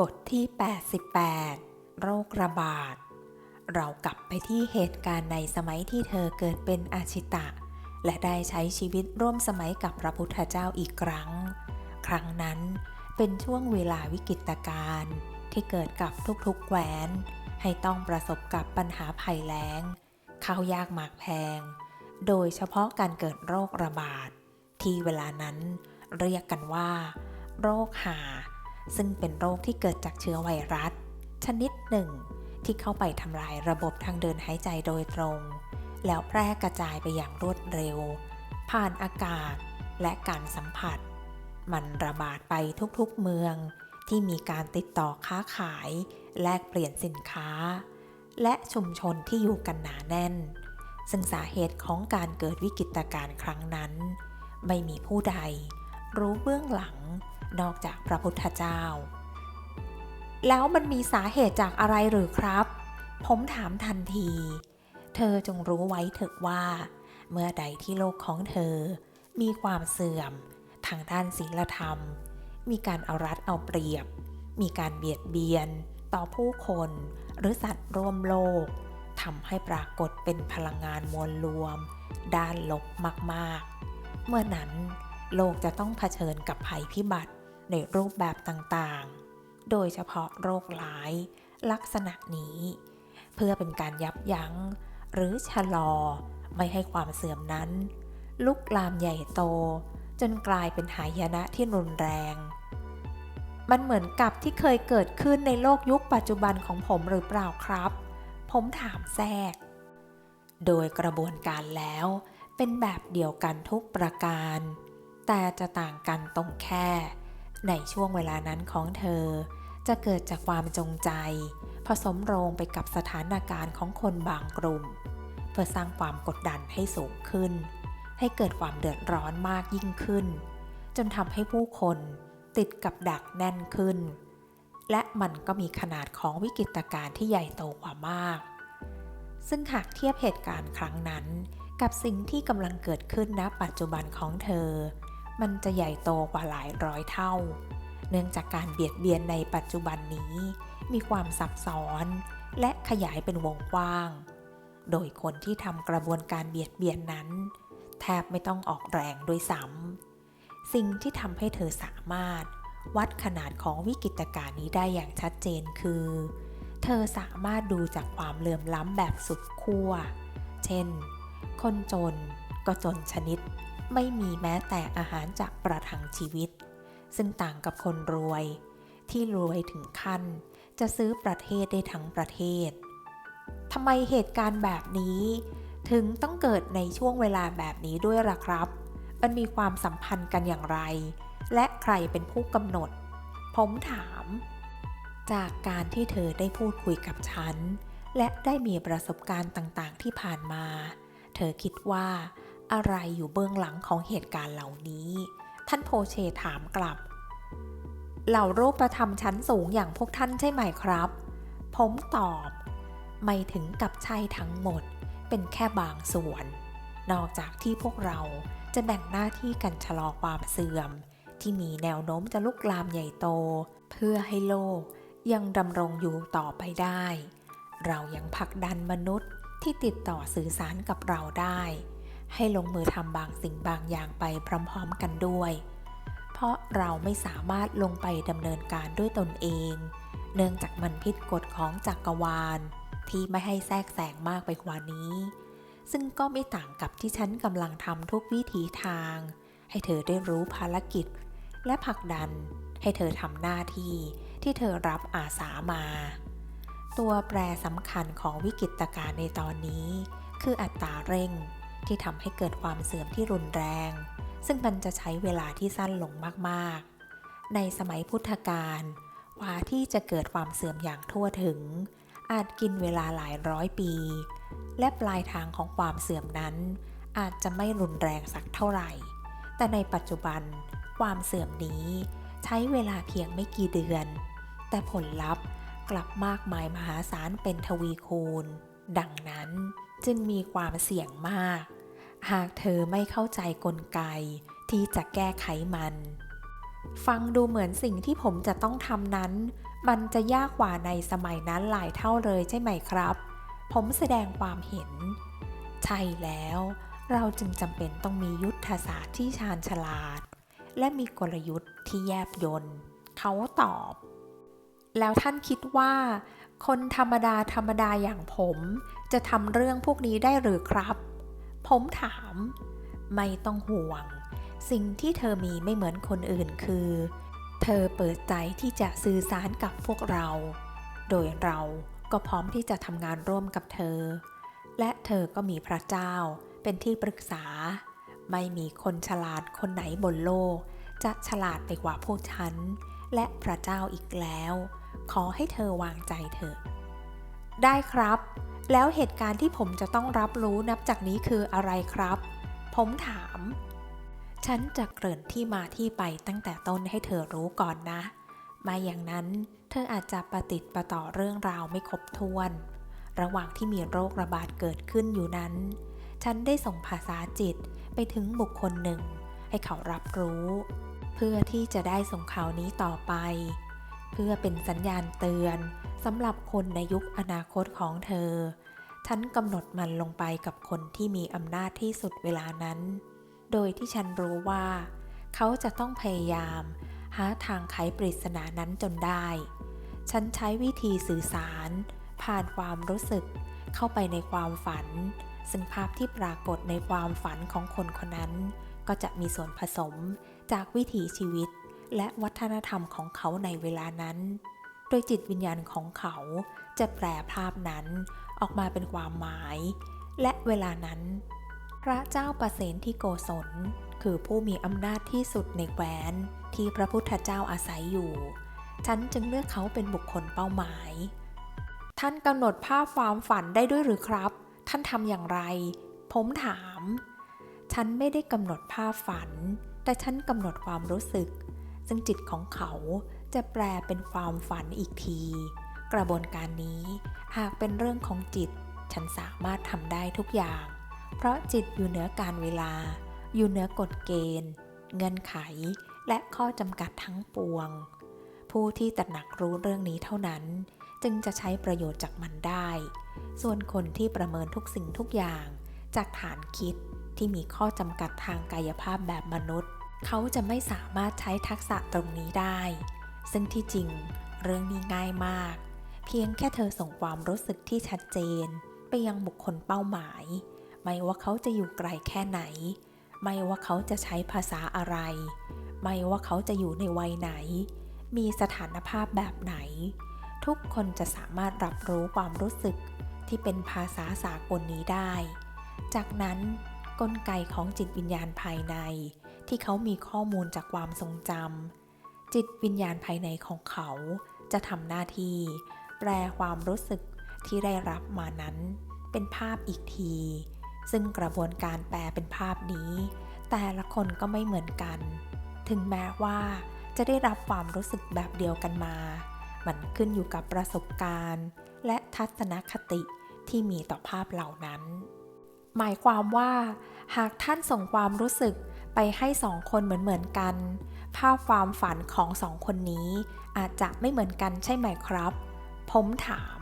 บทที่ 88 โรคระบาด เรากลับไปที่เหตุการณ์ในสมัยที่เธอเกิดเป็นอาชิตะ และได้ใช้ชีวิตร่วมสมัยกับพระพุทธเจ้าอีกครั้ง ครั้งนั้นเป็นช่วงเวลาวิกฤตการณ์ที่เกิดกับทุกๆแหวนให้ต้องประสบกับปัญหาภัยแล้ง ข้าวยากหมากแพง โดยเฉพาะการเกิดโรคระบาด ที่เวลานั้นเรียกกันว่า โรคหา ซึ่งเป็นโรคที่เกิดจากเชื้อไวรัส ชนิดหนึ่ง ที่เข้าไปทำลายระบบทางเดินหายใจโดยตรง แล้วแพร่กระจายไปอย่างรวดเร็ว ผ่านอากาศและการสัมผัส มันระบาดไปทุกๆเมืองที่มีการติดต่อค้าขาย แลกเปลี่ยนสินค้า และชุมชนที่อยู่กันหนาแน่น ซึ่งสาเหตุของการเกิดวิกฤตการณ์ครั้งนั้น ไม่มีผู้ใดรู้เบื้องหลัง นอกจากพระพุทธเจ้า แล้วมันมีสาเหตุจากอะไรหรือครับ ผมถามทันที เธอจงรู้ไว้เถอะว่า เมื่อใดที่โลกของเธอ มีความเสื่อม ทางด้านศีลธรรม มีการเอารัดเอาเปรียบ มีการเบียดเบียน ต่อผู้คนหรือสัตว์ร่วมโลกทำให้ปรากฏเป็นพลังงานมวลรวม ด้านลบมาก ๆ เมื่อนั้นโลกจะต้องเผชิญกับภัยพิบัติ ในรูปแบบต่างๆ โดยเฉพาะโรคร้ายลักษณะนี้ เพื่อเป็นการยับยั้ง หรือชะลอไม่ให้ความเสื่อมนั้น ลุกลามใหญ่โต จนกลายเป็นหายนะที่รุนแรง มันเหมือนกับที่เคยเกิดขึ้นในโลกยุคปัจจุบันของผมหรือเปล่าครับ ผมถามแทรก โดยกระบวนการแล้วเป็นแบบเดียวกันทุกประการ แต่จะต่างกันตรงแค่ ในช่วงเวลานั้นของเธอ จะเกิดจากความจงใจ ผสมโรงไปกับสถานการณ์ของคนบางกลุ่ม เพื่อสร้างความกดดันให้สูงขึ้น ให้เกิดความเดือดร้อนมากยิ่งขึ้น จนทำให้ผู้คนติดกับดักแน่นขึ้น และมันก็มีขนาดของวิกฤตการณ์ที่ใหญ่โตกว่ามาก ซึ่งหากเทียบเหตุการณ์ครั้งนั้น กับสิ่งที่กำลังเกิดขึ้นณปัจจุบันของเธอ มันจะใหญ่โตกว่าหลายร้อยเท่า เนื่องจากการเบียดเบียนในปัจจุบันนี้ มีความซับซ้อน และขยายเป็นวงกว้าง โดยคนที่ทำกระบวนการเบียดเบียนนั้น แทบไม่ต้องออกแรงด้วยซ้ำสิ่งที่ทำให้เธอสามารถ วัดขนาดของวิกฤตการณ์นี้ได้อย่างชัดเจนคือ เธอสามารถดูจากความเหลื่อมล้ำแบบสุดขั้ว เช่น คนจนก็จนชนิด ไม่มีแม้แต่อาหารจากประทังชีวิต ซึ่งต่างกับคนรวย ที่รวยถึงขั้น จะซื้อประเทศได้ทั้งประเทศทำไมเหตุการณ์แบบนี้ ถึงต้องเกิดในช่วงเวลาแบบนี้ด้วยล่ะครับ มันมีความสัมพันธ์กันอย่างไร และใครเป็นผู้กำหนด ผมถาม จากการที่เธอได้พูดคุยกับฉัน และได้มีประสบการณ์ต่างๆ ที่ผ่านมา เธอคิดว่า อะไรอยู่เบื้องหลังของเหตุการณ์เหล่านี้ ท่านโพเชถามกลับ เหล่ารูปธรรมชั้นสูงอย่างพวกท่านใช่ไหมครับ ผมตอบ ไม่ถึงกับใช่ทั้งหมด เป็นแค่บางส่วน นอกจากที่พวกเราจะแบ่งหน้าที่กันชะลอความเสื่อม ที่มีแนวโน้มจะลุกลามใหญ่โต เพื่อให้โลกยังดำรงอยู่ต่อไปได้ เรายังผลักดันมนุษย์ที่ติดต่อสื่อสารกับเราได้ ให้ลงมือทำบางสิ่งบางอย่างไปพร้อมๆกันด้วย เพราะเราไม่สามารถลงไปดำเนินการด้วยตนเอง เนื่องจากมันผิดกฎของจักรวาล ที่ไม่ให้แทรกแซงมากไปกว่านี้ ซึ่งก็ไม่ต่างกับที่ฉันกำลังทำทุกวิถีทาง ให้เธอได้รู้ภารกิจ และผลักดันให้เธอทำหน้าที่ที่เธอรับอาสามา ตัวแปรสำคัญของวิกฤตการณ์ในตอนนี้ คืออัตราเร่ง ที่ทำให้เกิดความเสื่อมที่รุนแรง ซึ่งมันจะใช้เวลาที่สั้นลงมากๆ ในสมัยพุทธกาลกว่าที่จะเกิดความเสื่อมอย่างทั่วถึง อาจกินเวลาหลายร้อยปี และปลายทางของความเสื่อมนั้น อาจจะไม่รุนแรงสักเท่าไหร่ แต่ในปัจจุบันความเสื่อมนี้ใช้เวลาเพียงไม่กี่เดือน แต่ผลลัพธ์กลับมากมายมหาศาลเป็นทวีคูณ ดังนั้น จึงมีความเสี่ยงมาก หากเธอไม่เข้าใจกลไกที่จะแก้ไขมัน ฟังดูเหมือนสิ่งที่ผมจะต้องทำนั้น มันจะยากกว่าในสมัยนั้นหลายเท่าเลยใช่ไหมครับ ผมแสดงความเห็น ใช่แล้ว เราจึงจำเป็นต้องมียุทธศาสตร์ที่ชาญฉลาด และมีกลยุทธ์ที่แยบยลเขาตอบ แล้วท่านคิดว่า คนธรรมดาธรรมดาอย่างผม จะทำเรื่องพวกนี้ได้หรือครับ ผมถาม ไม่ต้องห่วง สิ่งที่เธอมีไม่เหมือนคนอื่นคือ เธอเปิดใจที่จะสื่อสารกับพวกเรา โดยเราก็พร้อมที่จะทำงานร่วมกับเธอ และเธอก็มีพระเจ้าเป็นที่ปรึกษา ไม่มีคนฉลาดคนไหนบนโลก จะฉลาดไปกว่าพวกฉัน และพระเจ้าอีกแล้ว ขอให้เธอวางใจเถอะ ได้ครับ แล้วเหตุการณ์ที่ผมจะต้องรับรู้นับจากนี้คืออะไรครับ ผมถาม ฉันจะเกริ่นที่มาที่ไปตั้งแต่ต้นให้เธอรู้ก่อนนะม่อย่างนั้นเธออาจจะประติดประต่อเรื่องราวไม่ครบถ้วน ระหว่างที่มีโรคระบาดเกิดขึ้นอยู่นั้น ฉันได้ส่งภาษาจิตไปถึงบุคคลหนึ่ง ให้เขารับรู้ เพื่อที่จะได้ส่งข่าวนี้ต่อไป เพื่อเป็นสัญญาณเตือนสำหรับคนในยุคอนาคตของเธอ ฉันกำหนดมันลงไปกับคนที่มีอำนาจที่สุดเวลานั้น โดยที่ฉันรู้ว่า เขาจะต้องพยายาม หาทางไขปริศนานั้นจนได้ ฉันใช้วิธีสื่อสาร ผ่านความรู้สึก เข้าไปในความฝัน ซึ่งภาพที่ปรากฏในความฝันของคนคนนั้น ก็จะมีส่วนผสมจากวิถีชีวิต และวัฒนธรรมของเขาในเวลานั้น โดยจิตวิญญาณของเขาจะแปลภาพนั้นออกมาเป็นความหมาย และเวลานั้น พระเจ้าประเสนที่โกศล คือผู้มีอำนาจที่สุดในแคว้นที่พระพุทธเจ้าอาศัยอยู่ ฉันจึงเลือกเขาเป็นบุคคลเป้าหมาย ท่านกำหนดภาพความฝันได้ด้วยหรือครับ ท่านทำอย่างไร ผมถาม ฉันไม่ได้กำหนดภาพฝัน แต่ฉันกำหนดความรู้สึก ซึ่งจิตของเขาจะแปลเป็นความฝันอีกที กระบวนการนี้หากเป็นเรื่องของจิต ฉันสามารถทำได้ทุกอย่าง เพราะจิตอยู่เหนือการเวลา อยู่เหนือกฎเกณฑ์ เงื่อนไข และข้อจำกัดทั้งปวง ผู้ที่ตระหนักรู้เรื่องนี้เท่านั้น จึงจะใช้ประโยชน์จากมันได้ ส่วนคนที่ประเมินทุกสิ่งทุกอย่าง จากฐานคิดที่มีข้อจำกัดทางกายภาพแบบมนุษย์ เขาจะไม่สามารถใช้ทักษะตรงนี้ได้ ซึ่งที่จริง เรื่องนี้ง่ายมาก เพียงแค่เธอส่งความรู้สึกที่ชัดเจน ไปยังบุคคลเป้าหมาย ไม่ว่าเขาจะอยู่ไกลแค่ไหน ไม่ว่าเขาจะใช้ภาษาอะไร ไม่ว่าเขาจะอยู่ในวัยไหน มีสถานภาพแบบไหน ทุกคนจะสามารถรับรู้ความรู้สึกที่เป็นภาษาสากลนนี้ได้ จากนั้นกลไกของจิตวิญญาณภายใน ที่เขามีข้อมูลจากความทรงจำจิตวิญญาณภายในของเขาจะทำหน้าที่ แปลความรู้สึกที่ได้รับมานั้น เป็นภาพอีกที ซึ่งกระบวนการแปลเป็นภาพนี้ แต่ละคนก็ไม่เหมือนกัน ถึงแม้ว่าจะได้รับความรู้สึกแบบเดียวกันมา มันขึ้นอยู่กับประสบการณ์ และทัศนคติที่มีต่อภาพเหล่านั้น หมายความว่า หากท่านส่งความรู้สึกไปให้สองคนเหมือนๆกัน ภาพความฝันของสองคนนี้ อาจจะไม่เหมือนกันใช่ไหมครับ ผมถาม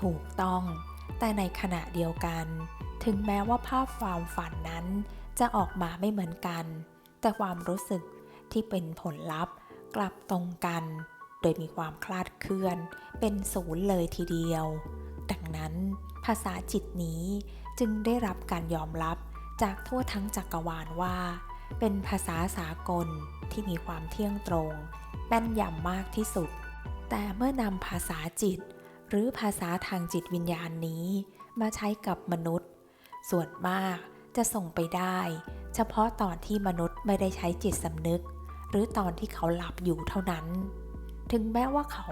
ถูกต้อง แต่ในขณะเดียวกัน ถึงแม้ว่าภาพความฝันนั้น จะออกมาไม่เหมือนกัน แต่ความรู้สึกที่เป็นผลลัพธ์ กลับตรงกัน โดยมีความคลาดเคลื่อน เป็นศูนย์เลยทีเดียว ดังนั้น ภาษาจิตนี้ จึงได้รับการยอมรับจากทั่วทั้งจักรวาลว่า เป็นภาษาสากลที่มีความเที่ยงตรงแม่นยำมากที่สุด แต่เมื่อนำภาษาจิต หรือภาษาทางจิตวิญญาณนี้ มาใช้กับมนุษย์ ส่วนมากจะส่งไปได้ เฉพาะตอนที่มนุษย์ไม่ได้ใช้จิตสำนึก หรือตอนที่เขาหลับอยู่เท่านั้น ถึงแม้ว่าเขา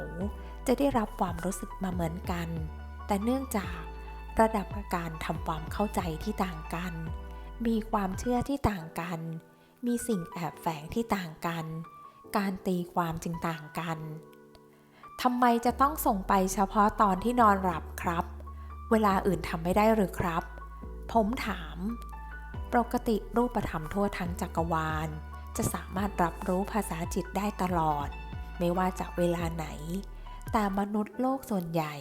จะได้รับความรู้สึกมาเหมือนกัน แต่เนื่องจาก ระดับการทำความเข้าใจที่ต่างกัน มีความเชื่อที่ต่างกัน มีสิ่งแอบแฝงที่ต่างกัน การตีความจึงต่างกันทำไมจะต้องส่งไปเฉพาะตอนที่นอนหลับครับ เวลาอื่นทำไม่ได้หรือครับ ผมถาม ปกติรูปธรรมทั่วทั้งจักรวาล จะสามารถรับรู้ภาษาจิตได้ตลอด ไม่ว่าจะเวลาไหน แต่มนุษย์โลกส่วนใหญ่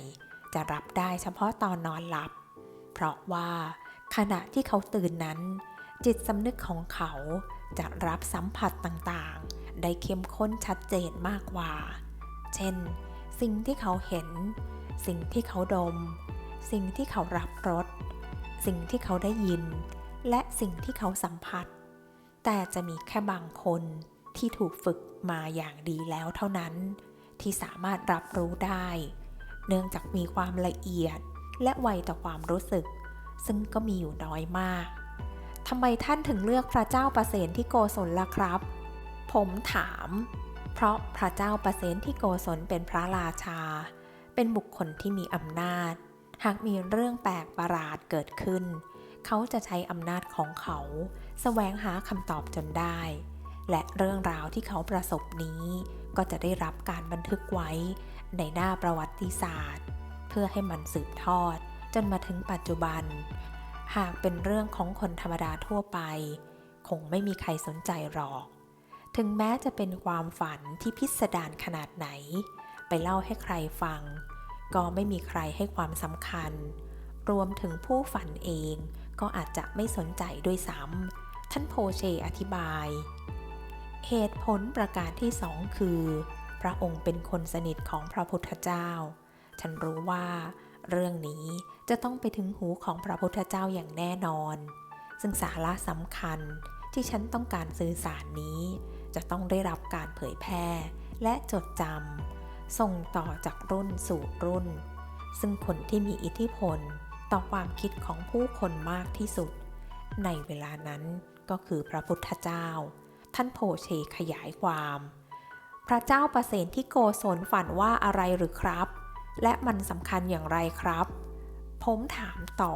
จะรับได้เฉพาะตอนนอนหลับ เพราะว่าขณะที่เขาตื่นนั้น จิตสำนึกของเขาจะรับสัมผัสต่างๆ ได้เข้มข้นชัดเจนมากกว่า เช่น สิ่งที่เขาเห็น สิ่งที่เขาดม สิ่งที่เขารับรส สิ่งที่เขาได้ยิน และสิ่งที่เขาสัมผัส แต่จะมีแค่บางคนที่ถูกฝึกมาอย่างดีแล้วเท่านั้น ที่สามารถรับรู้ได้ เนื่องจากมีความละเอียดและไวต่อความรู้สึก ซึ่งก็มีอยู่น้อยมากทำไมท่านถึงเลือกพระเจ้าประเสนที่โกศลล่ะครับ ผมถาม เพราะพระเจ้าประเสนที่โกศลเป็นพระราชา เป็นบุคคลที่มีอำนาจ หากมีเรื่องแปลกประหลาดเกิดขึ้น เขาจะใช้อำนาจของเขาแสวงหาคำตอบจนได้ และเรื่องราวที่เขาประสบนี้ ก็จะได้รับการบันทึกไว้ ในหน้าประวัติศาสตร์ เพื่อให้มันสืบทอด จนมาถึงปัจจุบัน หากเป็นเรื่องของคนธรรมดาทั่วไป คงไม่มีใครสนใจหรอก ถึงแม้จะเป็นความฝันที่พิสดารขนาดไหน ไปเล่าให้ใครฟัง ก็ไม่มีใครให้ความสำคัญ รวมถึงผู้ฝันเองก็อาจจะไม่สนใจด้วยซ้ำท่านโพเชอธิบาย เหตุผลประการที่สองคือ ระองค์เป็นคนสนิทของพระพุทธเจ้า ฉันรู้ว่า เรื่องนี้จะต้องไปถึงหูของพระพุทธเจ้าอย่างแน่นอน ซึ่งสาระสำคัญที่ฉันต้องการสื่อสารนี้ จะต้องได้รับการเผยแพร่และจดจำส่งต่อจากรุ่นสู่รุ่น ซึ่งคนที่มีอิทธิพลต่อความคิดของผู้คนมากที่สุด ในเวลานั้นก็คือพระพุทธเจ้า ท่านโพเชขยายความ พระเจ้าประเสนที่โกศลฝันว่าอะไรหรือครับ และมันสำคัญอย่างไรครับ ผมถามต่อ